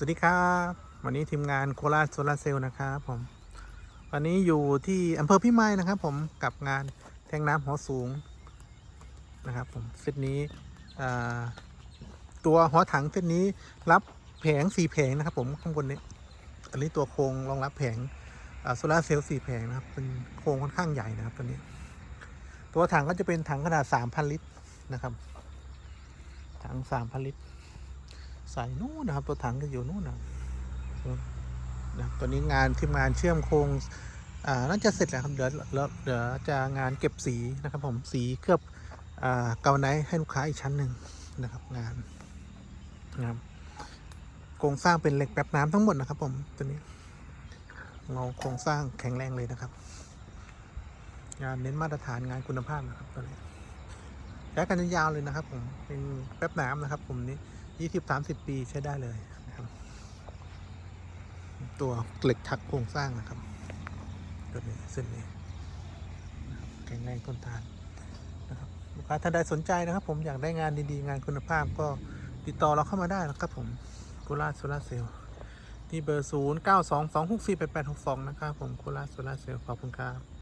สวัสดีครับ วันนี้ทีมงานโคราชโซลาร์เซลล์นะครับผมวันนี้อยู่ที่อำเภอพิมายนะครับ ผมกับงานแทงน้ำหัวสูงนะครับผมเซตนี้ตัวหัวถังเซตนี้รับแผงสี่แผงนะครับ ผมข้างบนนี้ อันนี้ตัวโครงรองรับแผงโซลาร์เซลล์สี่แผงนะครับเป็นโครงค่อนข้างใหญ่นะครับตัวนี้ ตัวถังก็จะเป็นถังขนาดสามพันลิตรนะครับ ถังสามพันลิตร ใส่นู่นนะครับ ตัวถังก็อยู่นู่นนะนะตัวนี้งานทีมงานเชื่อมโครงอ่าน่าจะเสร็จแล้วครับเดี๋ยวเดี๋ยวจะงานเก็บสีนะครับ ผมสีเคลือบอ่าเกาไนท์ให้ลูกค้าอีกชั้นหนึ่งนะครับ งานนะครับโครงสร้างเป็นเหล็กแป๊บน้ำทั้งหมดนะครับ ผมตัวนี้เงาโครงสร้างแข็งแรงเลยนะครับ งานเน้นมาตรฐานงานคุณภาพนะครับตัวนี้ใช้กันยาวเลยนะครับ ผมเป็นแป๊บน้ำนะครับ ผมนี้ ยี่สิบสามสิบปีใช้ได้เลยนะครับ ตัวเหล็กถักโครงสร้างนะครับตัวนี้เส้นนี้แข็งแรงทนทานนะครับลูกค้าท่านใดสนใจนะครับ ผมอยากได้งานดีๆ งานคุณภาพก็ติดต่อเราเข้ามาได้นะครับผมโคราชโซลาเซลล์ที่เบอร์ 0 9 2 2 6 4 8 8 6 2 นะครับผมโคราชโซลาเซลล์ขอบคุณครับ